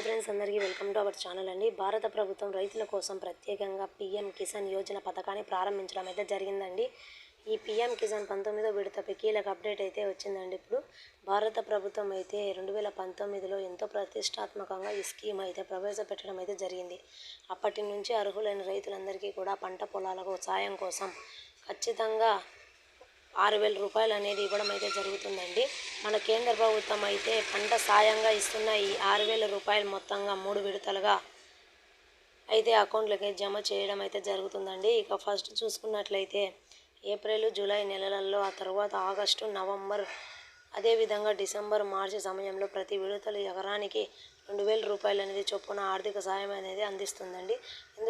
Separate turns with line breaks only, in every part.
Hi friends అందరికీ welcome to our channel అండి. భారత ప్రభుత్వం రైతుల కోసం ప్రత్యేకంగా పీఎం కిసాన్ యోజన పథకాన్ని ప్రారంభించడం అయితే జరిగిందండి. ఈ పీఎం కిసాన్ పంతొమ్మిదో విడతపై కీలక అప్డేట్ అయితే వచ్చిందండి. ఇప్పుడు భారత ప్రభుత్వం అయితే రెండు వేల పంతొమ్మిదిలో ఎంతో ప్రతిష్టాత్మకంగా ఈ స్కీమ్ అయితే ప్రవేశపెట్టడం అయితే జరిగింది. అప్పటి నుంచి అర్హులైన రైతులందరికీ కూడా పంట పొలాలకు సాయం కోసం ఖచ్చితంగా ఆరు వేల రూపాయలు అనేది ఇవ్వడం అయితే జరుగుతుందండి. మన కేంద్ర ప్రభుత్వం అయితే పంట సాయంగా ఇస్తున్న ఈ ఆరు వేల రూపాయలు మొత్తంగా మూడు విడతలుగా అయితే అకౌంట్లకి జమ చేయడం అయితే జరుగుతుందండి. ఇక ఫస్ట్ చూసుకున్నట్లయితే ఏప్రిల్ జూలై నెలలలో ఆ తర్వాత ఆగస్టు నవంబర్ అదేవిధంగా డిసెంబర్ మార్చి సమయంలో ప్రతి విడతలు ఎకరానికి రెండు వేల రూపాయలు అనేది చొప్పున ఆర్థిక సాయం అనేది అందిస్తుందండి.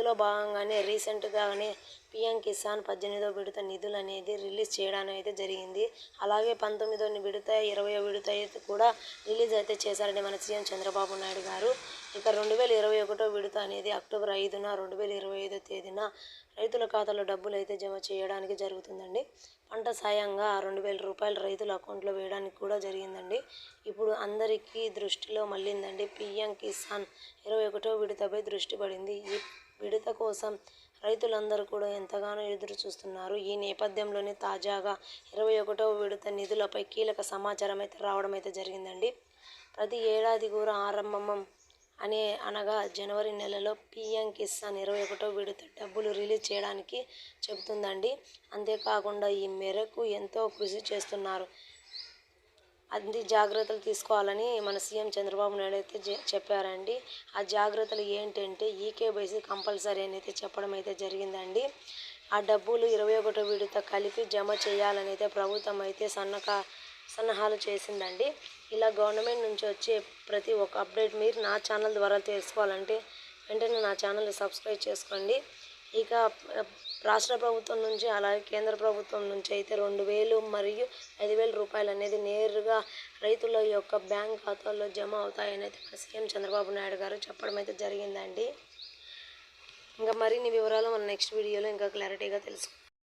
అందులో భాగంగానే రీసెంట్గానే పిఎం కిసాన్ పద్దెనిమిదో విడత నిధులు అనేది రిలీజ్ చేయడం అయితే జరిగింది. అలాగే పంతొమ్మిదో విడత ఇరవై విడత అయితే కూడా రిలీజ్ అయితే చేశారని మన సీఎం చంద్రబాబు నాయుడు గారు. ఇక రెండు వేల ఇరవై ఒకటో విడత అనేది అక్టోబర్ ఐదున రెండు వేల ఇరవై ఐదో తేదీన రైతుల ఖాతాలో డబ్బులు అయితే జమ చేయడానికి జరుగుతుందండి. పంట సాయంగా రెండు వేల రూపాయలు రైతుల అకౌంట్లో వేయడానికి కూడా జరిగిందండి. ఇప్పుడు అందరికీ దృష్టిలో మళ్ళీందండి. పిఎం కిసాన్ ఇరవై ఒకటో విడతపై దృష్టి పడింది. ఈ విడత కోసం రైతులందరూ కూడా ఎంతగానో ఎదురు చూస్తున్నారు ఈ నేపథ్యంలోనే తాజాగా ఇరవై ఒకటవ విడత నిధులపై కీలక సమాచారం అయితే రావడం అయితే జరిగిందండి. ప్రతి ఏడాది కూడా ఆరంభం అనే అనగా జనవరి నెలలో పిఎం కిసాన్ ఇరవై ఒకటో విడత డబ్బులు రిలీజ్ చేయడానికి చెబుతుందండి. అంతేకాకుండా ఈ మేరకు ఎంతో కృషి చేస్తున్నారు. అన్ని జాగ్రత్తలు తీసుకోవాలని మన సీఎం చంద్రబాబు నాయుడు అయితే చెప్పారండి. ఆ జాగ్రత్తలు ఏంటంటే ఈకేబైసీ కంపల్సరీ అని అయితే చెప్పడం అయితే జరిగిందండి. ఆ డబ్బులు ఇరవై ఒకటో విడత కలిపి జమ చేయాలని అయితే ప్రభుత్వం అయితే సన్నక సన్నాహాలు చేసిందండి. ఇలా గవర్నమెంట్ నుంచి వచ్చే ప్రతి ఒక్క అప్డేట్ మీరు నా ఛానల్ ద్వారా తెలుసుకోవాలంటే వెంటనే నా ఛానల్ని సబ్స్క్రైబ్ చేసుకోండి. ఇక రాష్ట్ర ప్రభుత్వం నుంచి అలాగే కేంద్ర ప్రభుత్వం నుంచి అయితే రెండు వేలు మరియు ఐదు వేల రూపాయలు అనేది నేరుగా రైతుల యొక్క బ్యాంక్ ఖాతాల్లో జమ అవుతాయని అయితే మన సీఎం చంద్రబాబు నాయుడు గారు చెప్పడం అయితే జరిగిందండి. ఇంకా మరిన్ని వివరాలు మన నెక్స్ట్ వీడియోలో ఇంకా క్లారిటీగా తెలుసుకుందాం.